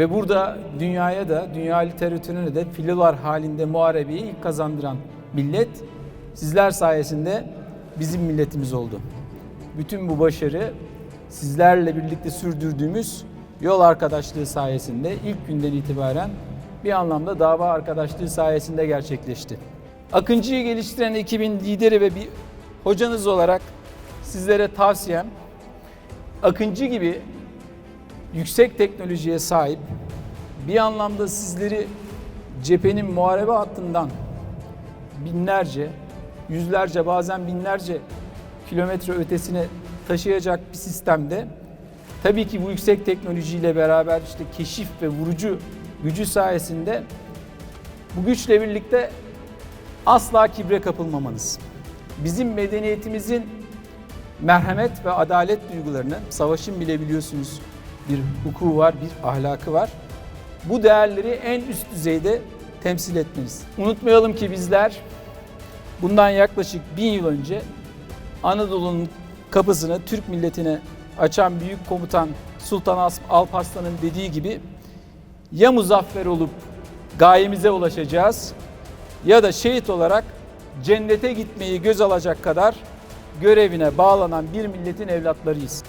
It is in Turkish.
Ve burada dünyaya da, dünya literatürüne de filolar halinde muharebeyi ilk kazandıran millet sizler sayesinde bizim milletimiz oldu. Bütün bu başarı sizlerle birlikte sürdürdüğümüz yol arkadaşlığı sayesinde ilk günden itibaren bir anlamda dava arkadaşlığı sayesinde gerçekleşti. Akıncı'yı geliştiren ekibin lideri ve bir hocanız olarak sizlere tavsiyem Akıncı gibi yüksek teknolojiye sahip bir anlamda sizleri cephenin muharebe hattından binlerce, yüzlerce bazen binlerce kilometre ötesine taşıyacak bir sistemde tabii ki bu yüksek teknolojiyle beraber işte keşif ve vurucu gücü sayesinde bu güçle birlikte asla kibre kapılmamanız. Bizim medeniyetimizin merhamet ve adalet duygularını, savaşın bile biliyorsunuz bir hukuku var, bir ahlakı var. Bu değerleri en üst düzeyde temsil etmeniz. Unutmayalım ki bizler bundan yaklaşık bin yıl önce Anadolu'nun kapısını Türk milletine açan büyük komutan Sultan Alparslan'ın dediği gibi ya muzaffer olup gayemize ulaşacağız ya da şehit olarak cennete gitmeyi göz alacak kadar görevine bağlanan bir milletin evlatlarıyız.